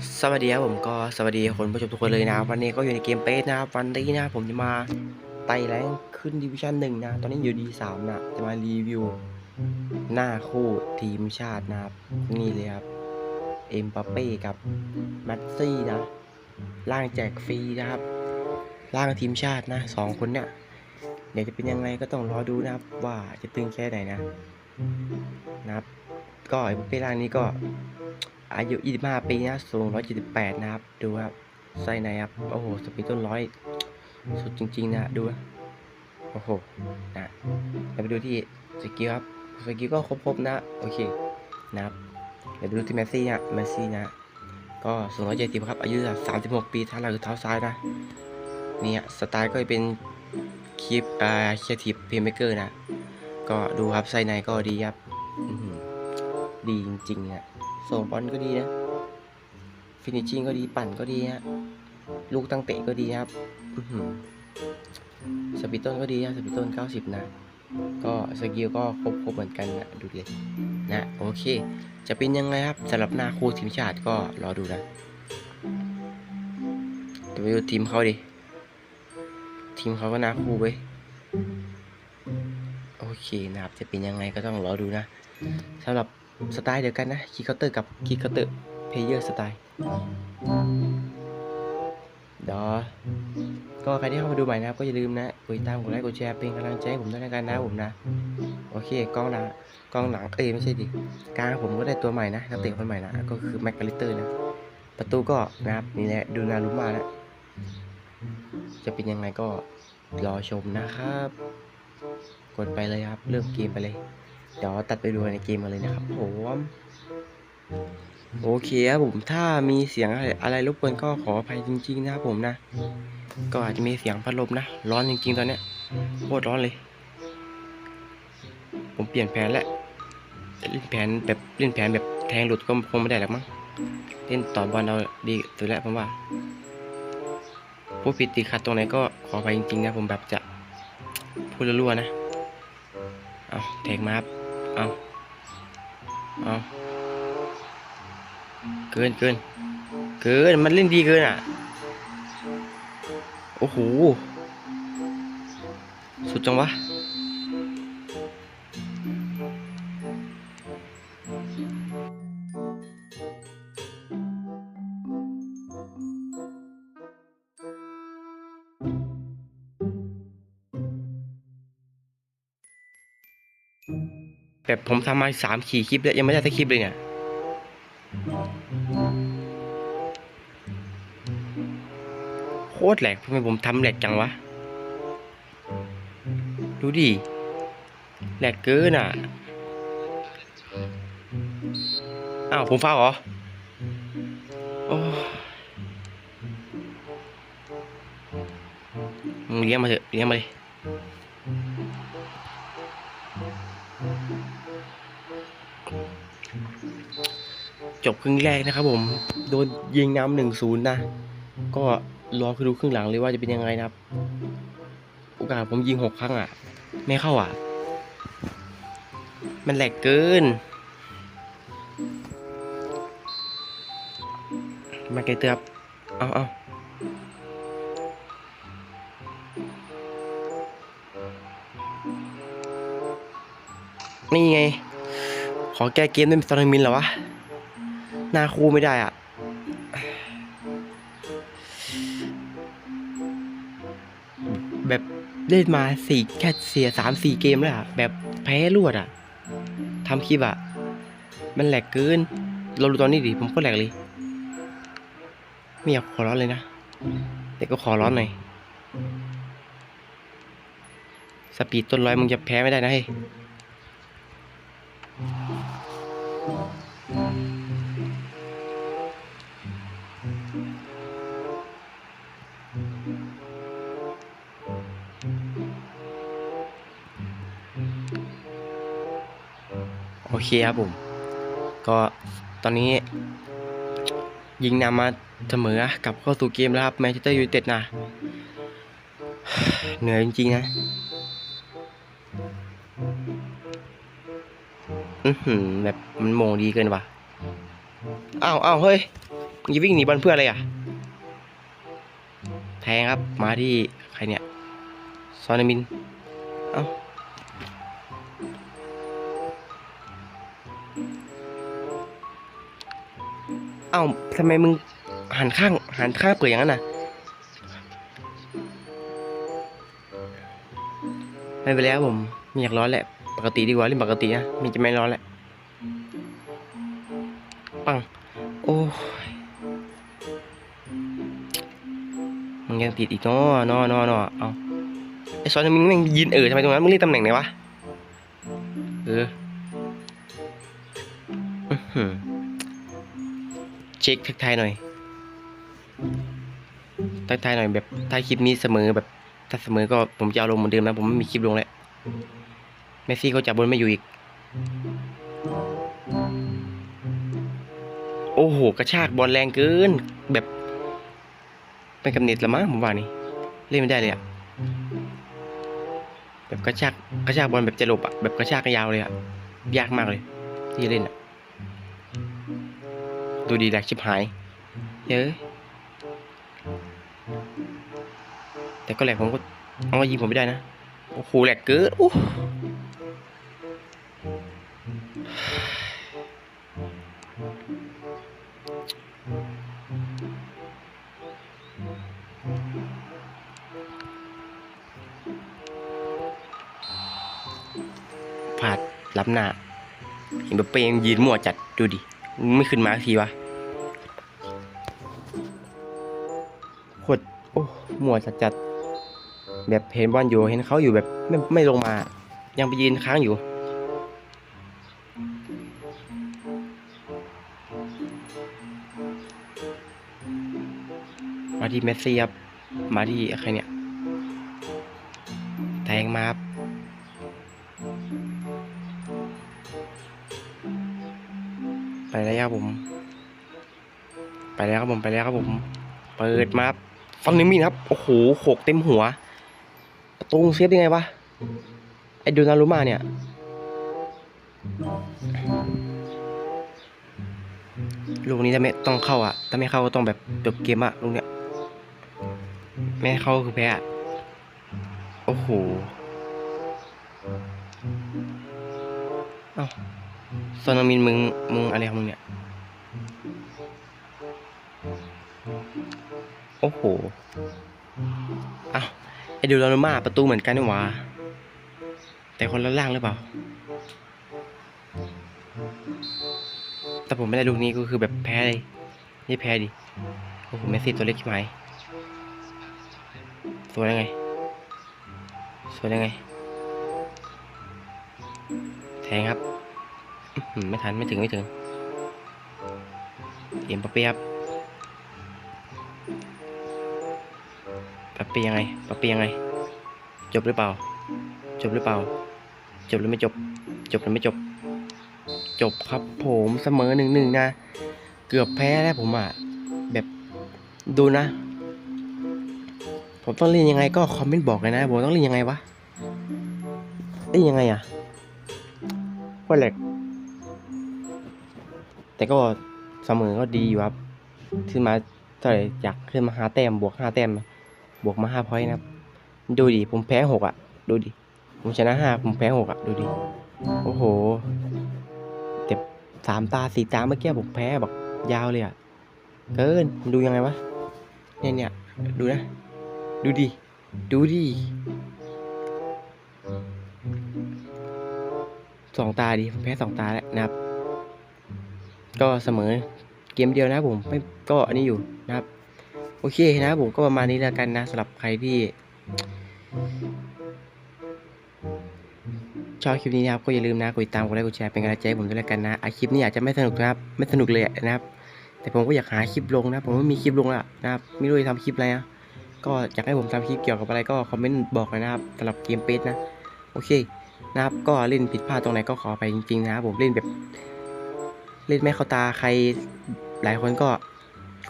สวัสดีครับผมก็สวัสดีคนผู้ชมทุกคนเลยนะวันนี้ก็อยู่ในเกมเปสนะครับวันนี้นะผมจะมาไต่แรงขึ้นดิวิชั่นหนึ่งนะ ตอนนี้อยู่ดีสามนะจะมารีวิว หน้าคู่ทีมชาตินะครับ นี่เลยครับ เอ็มปาเป้กับแมตซี่นะ ล่างแจกฟรีนะครับ ล่างทีมชาตินะสองคนเนี่ยเดี๋ยวจะเป็นยังไงก็ต้องรอดูนะครับ ว่าจะตึงแค่ไหนนะนะครับ ก็เอ็มปาเป้ล่างนี้ก็ อายุ 25 ปีนะสูง 178 นะครับ ดูครับไส้ในครับ โอ้โห สปีดต้นร้อยสุดจริง ๆ นะ ดู โอ้โห นะเดี๋ยวไปดูที่สกิลครับ สกิลก็ครบๆนะ โอเค นะครับเดี๋ยวไปดูที่แมสซี่นะแมสซี่นะ ก็สูง170ครับ อายุ 36 ปีท้าหลังคือเท้าซ้ายนะ นี่ยสไตล์ก็เป็นคลิปอ่าเคียทีฟเพย์เมเกอร์นะ ก็ดูครับไส้ในก็ดีครับ ดีจริงๆนะ ส่งบอลก็ดีนะ ฟินิชชิ่งก็ดีปั่นก็ดีฮะ ลูกตั้งเตะก็ดีครับสปีดต้นก็ดีนะสปีดต้น90 นะ ก็สกิลก็ครบครบเหมือนกันนะดูเลยนะโอเค จะเป็นยังไงครับสำหรับหน้าคู่ทีมชาติก็รอดูนะเดี๋ยวไปดูทีมเขาดิ ทีมเขาก็หน้าคู่เว้ยโอเคนะครับ จะเป็นยังไงก็ต้องรอดูนะสำหรับ สไตล์เดียวกันนะคีย์เคาน์เตอร์กับคีย์เคาน์เตอร์เพลเยอร์สไตล์เดี๋ยวก็ใครที่เข้ามาดูใหม่นะครับ ก็อย่าลืมนะกดติดตามกดไลค์กดแชร์เป็นกำลังใจให้ผมด้วยในการนะผมนะ โอเคกล้องหนะกล้องหลังเอ้ยไม่ใช่ดิกลางผมก็ได้ตัวใหม่นะนักเตะคนใหม่นะก็คือแม็กกาลิเตอร์นะประตูก็นะครับนี่แหละดูนารุมาแล้วจะเป็นยังไงก็รอชมนะครับ กดไปเลยครับ เริ่มเกมไปเลย เดี๋ยวตัดไปดูในเกมกันเลยนะครับผมโอเคครับผมถ้ามีเสียงอะไรอะไรรบกวนก็ขออภัยจริง ๆ นะครับผมนะ ก็อาจจะมีเสียงพัดลมนะ ร้อนจริง ๆ ตอนเนี้ยโคตรร้อนเลย ผมเปลี่ยนแผนแล้วเล่นแผนแบบเล่นแผนแบบแทงหลุดก็คงไม่ได้หรอกมั้งเล่นต่อบอลเราดีสุดแล้วผมว่า ผู้ผิดติดขัดตรงไหนก็ขออภัยจริง ๆ นะผมแบบจะพูดรั่วๆนะเอาแทงมาครับ เอาเอาเกินเกินเกินมันเล่นดีเกินอะ โอ้โห สุดจังวะ แบบผมทำมาสามขี่คลิปแล้วยังไม่ได้สักคลิปเลยเนี่ยโคตรแหลกทำไมผมทำแหลกจังวะ ดูดิแหลกเกินอะ อ้าวผมฟ้าเหรอ โอ้มึงเลี้ยงมาเถอะเลี้ยงมาเลย จบครึ่งแรกนะครับผม โดนยิงนำหนึ่งศูนย์นะ ก็รอคือดูครึ่งหลังเลยว่าจะเป็นยังไงนะครับ โอกาสผมยิงหกครั้งอะ ไม่เข้าอะ มันแหลกเกิน มาไกลเตือบเอาเอา นี่ไง ขอแก้เกมด้วยซอนมินเหรอวะ หน้าคู่ไม่ได้อะ แบบเล่นมาสี่แค่เสียสามสี่เกมแล้วอะ แบบแพ้รวดอะทำคลิปอะ มันแหลกเกิน เราดูตอนนี้ดิ ผมก็แหลกเลยไม่อยากขอร้อนเลยนะแต่ก็ขอร้อนหน่อย สปีดต้นร้อยมึงจะแพ้ไม่ได้นะเฮ้ โอเคครับผม ก็ตอนนี้ ยิงนำมาเสมอกลับเข้าสู่เกมแล้วครับแมนเชสเตอร์ยูไนเต็ดนะเหนื่อยจริงๆนะอือหือแบบมันโมงดีเกินว่ะอ้าวอ้าวเฮ้ยงจะวิ่งหนีบอลเพื่ออะไรอะ แทงครับมาที่ใครเนี่ย ซอนมิน เอ้า เอ้าทำไมมึงหันข้างหันข้างเปิดอย่างนั้นน่ะ ไม่เป็นไรครับผมไม่อยากร้อนแหละ ปกติดีกว่าเล่นปกตินะมันจะไม่ร้อนแหละ ปัง โอ้ยมึงยังติดอีกเนาะเนาะเนาะเนาะเอาไอซอนมึงแม่งยืนเออทำไมตรงนั้นมึงเรียกตำแหน่งไหนวะ เอออื้อหือ เช็คทักทายหน่อยทักทายหน่อยแบบท้าคลิปนี้เสมอแบบ ถ้าเสมอก็ผมจะเอาลงเหมือนเดิมนะผมไม่มีคลิปลงแล้วเมสซี่เขาจับบนไม่อยู่อีก โอ้โหกระชากบอลแรงเกิน แบบเป็นกำเนิดละมั้งผมว่านี่เล่นไม่ได้เลยอะแบบกระชากกระชากบอลแบบจะหลบอะแบบกระชากยาวเลยอะยากมากเลย ที่จะเล่นอะ ดูดีแหลกชิบหาย เยอะ แต่ก็แหลกผมก็เอามายิงผมไม่ได้นะ โอ้โหแหลกเกินอู้พลาดล้ำหน้า เห็นแบบเปยังยืนมั่วจัดดูดิ ไม่ขึ้นมาสักทีวะ มั่วจัดจัดๆแบบเห็นบอลอยู่เห็นเขาอยู่แบบไม่ไม่ลงมา ยังไปยืนค้างอยู่มาที่เมสซี่ครับมาที่ใครเนี่ย แทงมาครับไปแล้วครับผม ไปแล้วครับผม ไปแล้วครับผม เปิดมาครับ ฟังนิมินครับ โอ้โหโขกเต็มหัว ประตูเซฟได้ไงวะ ไอโดนารุมาเนี่ย ลูกนี้ถ้าไม่ต้องเข้าอะ ถ้าไม่เข้าก็ต้องแบบจบเกมอะลูกเนี้ย ไม่เข้าคือแพ้อะโอ้โห เอ้าซอนนามินมึง มึงอะไรของมึงเนี่ย โอ้โหเอ้าไอเดลามาประตูเหมือนกันนี่หว่าแต่คนละล่างหรือเปล่า แต่ผมไม่ได้ลูกนี้ก็คือแบบแพ้เลย นี่แพ้ดิ โอ้โหเมสซี่ตัวเล็กใช่ไหมสวยยังไง สวยยังไง แทงครับอื้อหือไม่ทันไม่ถึงไม่ถึงเอ็มปะเปียบ ปะเปียยังไงปะเปียยังไง จบหรือเปล่า จบหรือเปล่า จบหรือไม่จบ จบหรือไม่จบ จบครับผมเสมอหนึ่งหนึ่งนะ เกือบแพ้แล้วผมอะ แบบดูนะ ผมต้องเล่นยังไงก็คอมเมนต์บอกเลยนะผมต้องเล่นยังไงวะเล่นยังไงอะก็แหลกแต่ก็เสมอก็ดีอยู่ครับ ขึ้นมาเท่าไหร่จากขึ้นมาห้าแต้มบวกห้าแต้ม บวกมาห้าพอยต์นะครับ ดูดิ ผมแพ้หกอะ ดูดิ ผมชนะห้าผมแพ้หกอะ ดูดิ โอ้โหแต่สามตาสี่ตาเมื่อกี้ผมแพ้แบบยาวเลยอะ เกิน ดูยังไงวะ เนี่ยเนี่ยดูนะ ดูดิ ดูดิสองตาดิผมแพ้สองตาแล้วนะครับ ก็เสมอเกมเดียวนะผมไม่ก็อันนี้อยู่นะครับ โอเคนะผมก็ประมาณนี้แล้วกันนะสำหรับใครที่ชอบคลิปนี้นะครับก็อย่าลืมนะกดติดตามกดไลค์กดแชร์เป็นกำลังใจให้ผมด้วยแล้วกันนะอคลิปนี้อาจจะไม่สนุกนะครับ ไม่สนุกเลยนะครับ แต่ผมก็อยากหาคลิปลงนะ ผมไม่มีคลิปลงแล้วนะครับไม่รู้จะทำคลิปอะไรนะก็อยากให้ผมทำคลิปเกี่ยวกับอะไรก็คอมเมนต์บอกเลยนะครับสำหรับเกมเปสนะโอเคนะครับก็เล่นผิดพลาดตรงไหนก็ขอไปจริงๆนะครับผมเล่นแบบ เล่นไม่เข้าตาใครหลายคนก็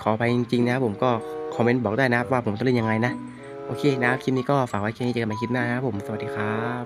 ขอไปจริงๆนะครับผมก็ อมเมนต์บอกได้นะครับว่าผมต้องเล่นยังไงนะ โอเคนะครับคลิปนี้ก็ฝากไว้แค่นี้เจอกันใหม่คลิปหน้านะครับผมสวัสดีครับ